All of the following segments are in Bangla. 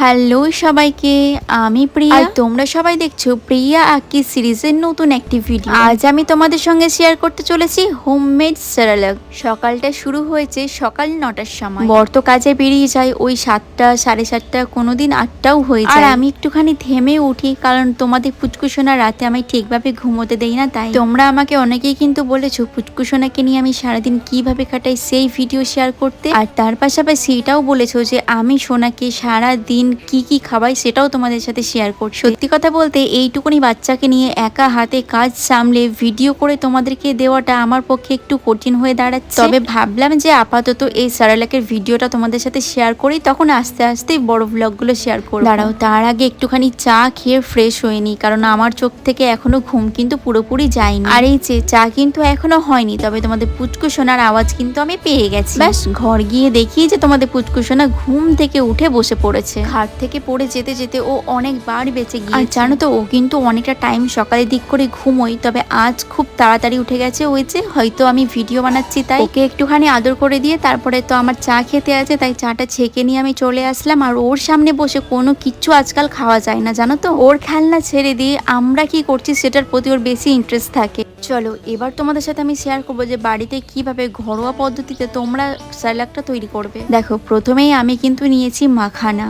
হ্যালো সবাইকে আমি প্রিয়া। আর তোমরা সবাই দেখছ প্রিয়া আকি সিরিজের নতুন একটি ভিডিও আজ আমি তোমাদের সঙ্গে শেয়ার করতে চলেছি হোমমেড সেরালাক সকালটা শুরু হয়েছে সকাল নটার সময়। বর্ত কাজে বেরিয়ে যায় ওই সাতটা সাড়ে সাতটা কোনোদিন আটটাও হয়ে যায়। আর আমি একটুখানি থেমে উঠি কারণ তোমাদের পুচকুসোনা রাতে আমি ঠিকভাবে ঘুমোতে দেই না তাই। তোমরা আমাকে অনেকেই কিন্তু বলেছ পুচকুসোনাকে নিয়ে আমি সারাদিন কীভাবে কাটাই সেই ভিডিও শেয়ার করতে। আর তার পাশাপাশি এটাও বলেছ যে আমি সোনাকে সারা দিন কি কি খাওয়াই সেটাও তোমাদের সাথে শেয়ার করছি। সত্যি কথা বলতে এইটুকুনি বাচ্চাকে নিয়ে একা হাতে কাজ সামলে ভিডিও করে তোমাদেরকে দেওয়াটা আমার পক্ষে একটু কঠিন হয়ে দাঁড়াচ্ছে। তবে ভাবলাম যে আপাতত এই সারালাকের ভিডিওটা তোমাদের সাথে শেয়ার করি, তখন আস্তে আস্তে বড় ব্লগগুলো শেয়ার করব। দাঁড়াও, তার আগে একটুখানি চা খেয়ে ফ্রেশ হয়নি কারণ আমার চোখ থেকে এখনও ঘুম কিন্তু পুরোপুরি যায়নি। আর এই যে চা কিন্তু এখনও হয়নি, তবে তোমাদের পুচকু শোনার আওয়াজ কিন্তু আমি পেয়ে গেছি। ব্যাস, ঘর গিয়ে দেখি যে তোমাদের পুচকু সোনা ঘুম থেকে উঠে বসে পড়েছে। খাট থেকে পড়ে যেতে যেতে ও অনেকবার বেঁচে গিয়ে আর জানো তো ও কিন্তু অনেকটা টাইম সকালের দিক করে ঘুমোই তবে আজ খুব তাড়াতাড়ি উঠে গেছে ওই যে হয়তো আমি ভিডিও বানাচ্ছি তাই ওকে। একটুখানি আদর করে দিয়ে তারপরে তো আমার চা খেতে আছে তাই চাটা ছেঁকে নিয়ে আমি চলে আসলাম। আর ওর সামনে বসে কোনো কিচ্ছু আজকাল খাওয়া যায় না জানো তো। ওর খেলনা ছেড়ে দিয়ে আমরা কি করছি সেটার প্রতি ওর বেশি ইন্টারেস্ট থাকে। চলো এবার তোমাদের সাথে আমি শেয়ার করব যে বাড়িতে কীভাবে ঘরোয়া পদ্ধতিতে তোমরা স্যালাডটা তৈরি করবে। দেখো প্রথমেই আমি কিন্তু নিয়েছি মাখানা।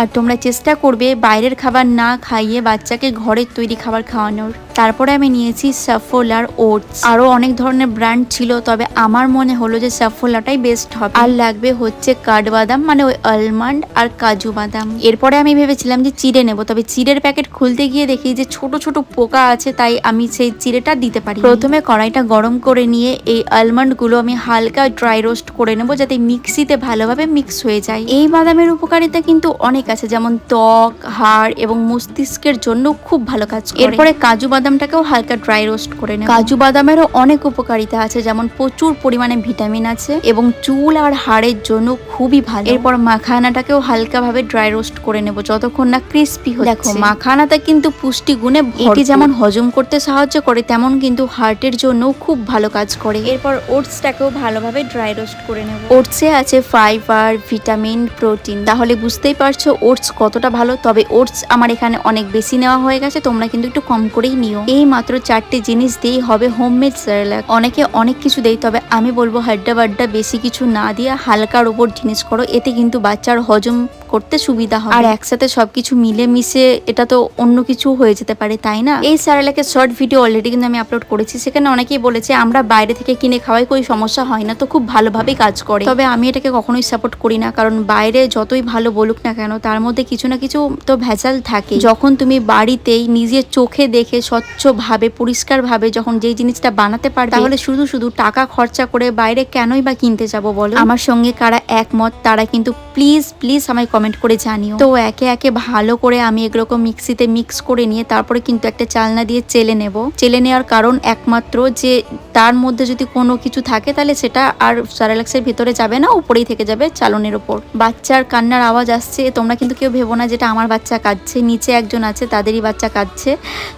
আর তোমরা চেষ্টা করবে বাইরের খাবার না খাইয়ে বাচ্চাকে ঘরের তৈরি খাবার খাওয়ানোর। তারপরে আমি নিয়েছি সাফোলার ওটস আরও অনেক ধরনের ব্র্যান্ড ছিল, তবে আমার মনে হলো যে সাফোলাটাই বেস্ট হবে। আর লাগবে হচ্ছে কাঠবাদাম মানে ওই আলমন্ড আর কাজু বাদাম। এরপরে আমি ভেবেছিলাম যে চিড়ে নেব, তবে চিড়ের প্যাকেট খুলতে গিয়ে দেখি যে ছোট ছোট পোকা আছে, তাই আমি সেই চিড়েটা দিতে পারি প্রথমে কড়াইটা গরম করে নিয়ে এই আলমন্ডগুলো আমি হালকা ড্রাই রোস্ট করে নেব, যাতে মিক্সিতে ভালোভাবে মিক্স হয়ে যায়। এই বাদামের উপকারিতা কিন্তু অনেক আছে যেমন ত্বক হাড় এবং মস্তিষ্কের জন্য খুব ভালো কাজ করে। এরপরে কাজু বাদামটাকেও হালকা ড্রাই রোস্ট করে নেব। কাজু বাদামেরও অনেক উপকারিতা আছে যেমন প্রচুর পরিমাণে ভিটামিন আছে এবং চুল আর হাড়ের জন্য খুবই ভালো। এরপর মাখানাটাকেও হালকা ভাবে ড্রাই রোস্ট করে নেব যতক্ষণ না ক্রিস্পি হচ্ছে। দেখো মাখানাটা কিন্তু পুষ্টি গুণে এটি যেমন হজম করতে সাহায্য করে তেমন কিন্তু হার্টের জন্য খুব ভালো কাজ করে। এরপর ওটসটাকেও ভালোভাবে ড্রাই রোস্ট করে নেব। ওটসে আছে ফাইবার ভিটামিন প্রোটিন তাহলে বুঝতেই পারছ ওটস কতটা ভালো? তবে ওটস আমার এখানে অনেক বেশি নেওয়া হয়ে গেছে, তোমরা কিন্তু একটু কম করেই নিও। এই মাত্র চারটে জিনিস দিয়েই হবে হোমমেড সেরেলাক অনেকে অনেক কিছু দেয়, তবে আমি বলব হাড্ডা বাড্ডা বেশি কিছু না দিয়ে হালকার ওপর জিনিস করো, এতে কিন্তু বাচ্চার হজম করতে সুবিধা হয় আর একসাথে সবকিছু মিলে মিশে এটা তো অন্য কিছু হয়ে যেতে পারে, তাই না? এই স্যারেলাকের শর্ট ভিডিও অলরেডি কিন্তু আমি আপলোড করেছি, সেখানে অনেকেই বলেছে, আমরা বাইরে থেকে কিনে খাওয়াই কোনো সমস্যা হয় না, তো খুব ভালোভাবেই কাজ করে। তবে আমি এটাকে কখনোই সাপোর্ট করি না, কারণ বাইরে যতই ভালো বলুক না কেন, তার মধ্যে কিছু না কিছু তো ভেজাল থাকে। যখন তুমি বাড়িতেই নিজের চোখে দেখে স্বচ্ছভাবে, পরিষ্কারভাবে যখন যেই জিনিসটা বানাতে পারবে, তাহলে শুধু শুধু টাকা খরচা করে বাইরে কেনই বা কিনতে যাব বলো? আমার সঙ্গে কারা একমত, তারা কিন্তু প্লিজ প্লিজ আমায় কমেন্ট করে জানিও। তো একে একে ভালো করে আমি এগুলো মিক্সিতে মিক্স করে নিয়ে তারপরে কিন্তু একটা চালনা দিয়ে চেলে নেব। চেলে নেওয়ার কারণ একমাত্র যে তার মধ্যে যদি কোনো কিছু থাকে তাহলে সেটা আর স্যারালাক্সের ভিতরে যাবে না, উপরেই থেকে যাবে চালনের ওপর। বাচ্চার কান্নার আওয়াজ আসছে, তোমরা কিন্তু কেউ ভেবো না যেটা আমার বাচ্চা কাঁদছে, নিচে একজন আছে, তাদেরই বাচ্চা কাঁদছে।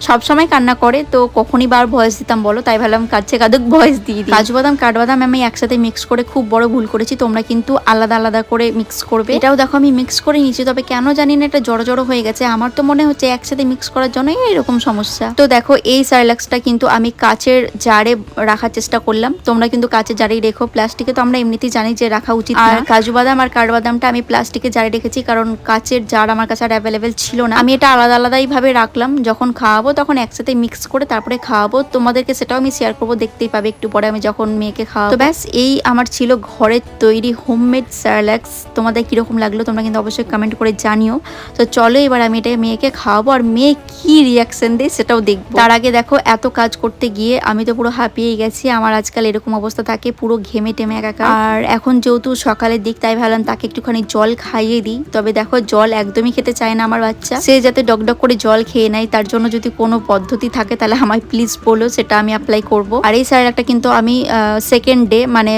সবসময় কান্না করে, তো কখনই বার ভয়েস দিতাম বলো, তাই ভাবলাম কাঁদছে কাদুক ভয়েস দিয়ে দিই। কাজু বাদাম কাঠবাদাম আমি একসাথে মিক্স করে খুব বড় ভুল করেছি, তোমরা কিন্তু আলাদা আলাদা করে মিক্স করবে। এটাও দেখো আমি মিক্স করে নিয়েছি তবে কেন জানি না এটা জড়ো জড়ো হয়ে গেছে। আমার তো মনে হচ্ছে একসাথে মিক্স করার জন্যই এরকম সমস্যা। তো দেখো এই সাইলাক্সটা কিন্তু আমি কাচের জারে রাখার চেষ্টা করলাম। তোমরা কিন্তু কাচের জারেই রেখো। প্লাস্টিকে তো আমরা এমনিতেই জানি যে রাখা উচিত আর কাজু বাদাম আর কাঠবাদামটা আমি প্লাস্টিকে জারে রেখেছি কারণ কাচের জার আমার কাছে আর অ্যাভেলেবেল ছিল না। আমি এটা আলাদা আলাদাই ভাবে রাখলাম। যখন খাওয়াবো তখন একসাথে মিক্স করে তারপরে খাওয়াবো। তোমাদেরকে সেটাও আমি শেয়ার করব দেখতেই পাবে একটু পরে আমি যখন মেয়েকে খাওয়াবো। তো ব্যাস এই আমার ছিল ঘরের তৈরি হোমমেড স্যারলাক্স তোমাদের কীরকম লাগল তোমরা কিন্তু অবশ্যই কমেন্ট করে জানিও। তো চলো এবার আমি এটা মেয়েকে খাওয়াবো আর মেয়ে কি রিয়াকশন দেয় সেটাও দেখব। তার আগে দেখো, এত কাজ করতে গিয়ে আমি তো পুরো হাঁপিয়ে গেছি, আমার আজকাল এরকম অবস্থা থাকে, পুরো ঘেমে টেমে একাকার। আর এখন যেহেতু সকালের দিক, তাই ভাবলাম তাকে একটুখানি জল খাইয়ে দিই। তবে দেখো, জল একদমই খেতে চায় না আমার বাচ্চা। সে যাতে ডকডক করে জল খেয়ে নেয়, তার জন্য যদি কোনো পদ্ধতি থাকে, তাহলে আমায় প্লিজ বলো, সেটা আমি অ্যাপ্লাই করব। আর এই স্যার একটা কিন্তু আমি সেকেন্ড ডে মানে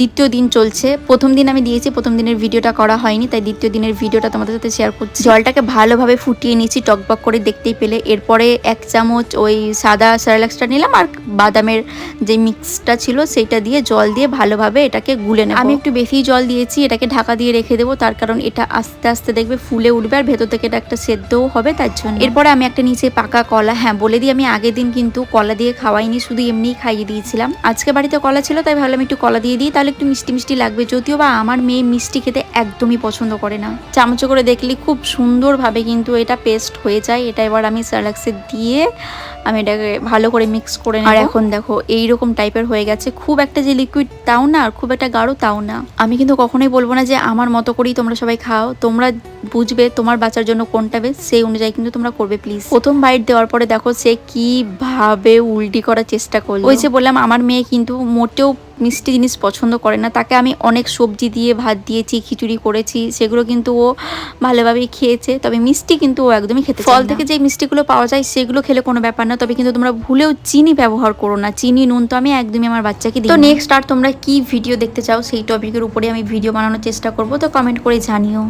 দ্বিতীয় দিন চলছে। প্রথম দিন আমি দিয়েছি, প্রথম দিনের ভিডিওটা করা হয়নি, তাই দ্বিতীয় দিনের দিনের ভিডিওটা তোমাদের সাথে শেয়ার করছি। জলটাকে ভালোভাবে ফুটিয়ে নিয়েছি টকবক করে দেখতেই পেলে। এরপরে এক চামচ ওই সাদা স্যারালাক্সটা নিলাম আর বাদামের যে মিক্সটা ছিল সেইটা দিয়ে জল দিয়ে ভালোভাবে এটাকে গুলে নেব। আমি একটু বেশি জল দিয়েছি এটাকে ঢাকা দিয়ে রেখে দেবো তার কারণ এটা আস্তে আস্তে দেখবে ফুলে উঠবে আর ভেতর থেকে এটা একটা সেদ্ধও হবে তার জন্য। এরপরে আমি একটা নিচে পাকা কলা হ্যাঁ বলে দিই আমি আগের দিন কিন্তু কলা দিয়ে খাওয়াইনি শুধু এমনিই খাইয়ে দিয়েছিলাম। আজকে বাড়িতে কলা ছিল তাই ভাবলাম একটু কলা দিয়ে দিই তাহলে একটু মিষ্টি মিষ্টি লাগবে যদিও বা আমার মেয়ে মিষ্টি খেতে একদমই পছন্দ করে না। চামচ করে দেখলি খুব সুন্দরভাবে কিন্তু এটা পেস্ট হয়ে যায়। এটা এবার আমি স্যালাক্সে দিয়ে আমি এটাকে ভালো করে মিক্স করে আর এখন দেখো এই রকম টাইপের হয়ে গেছে। খুব একটা যে লিকুইড তাও না, আর খুব একটা গাঢ় তাও না। আমি কিন্তু কখনোই বলব না যে আমার মতো করেই তোমরা সবাই খাও। তোমরা বুঝবে তোমার বাচ্চার জন্য কোনটা বেশ সেই অনুযায়ী কিন্তু তোমরা করবে প্লিজ প্রথম বাইট দেওয়ার পরে দেখো সে কীভাবে উল্টি করার চেষ্টা করল। ওই যে বললাম আমার মেয়ে কিন্তু মোটেও মিষ্টি জিনিস পছন্দ করে না। তাকে আমি অনেক সবজি দিয়ে ভাত দিয়েছি খিচুড়ি করেছি সেগুলো কিন্তু ও ভালোভাবেই খেয়েছে। তবে মিষ্টি কিন্তু ও একদমই খেতে ফল থেকে যে মিষ্টিগুলো পাওয়া যায় সেগুলো খেলে কোনো ব্যাপার না। তবে কিন্তু তোমরা ভুলেও চিনি ব্যবহার করো না। চিনি নুন তো আমি একদমই আমার বাচ্চাকে দিই তো নেক্সট আর তোমরা কি ভিডিও দেখতে চাও সেই টপিকের উপরে আমি ভিডিও বানানোর চেষ্টা করব। তো কমেন্ট করে জানিও।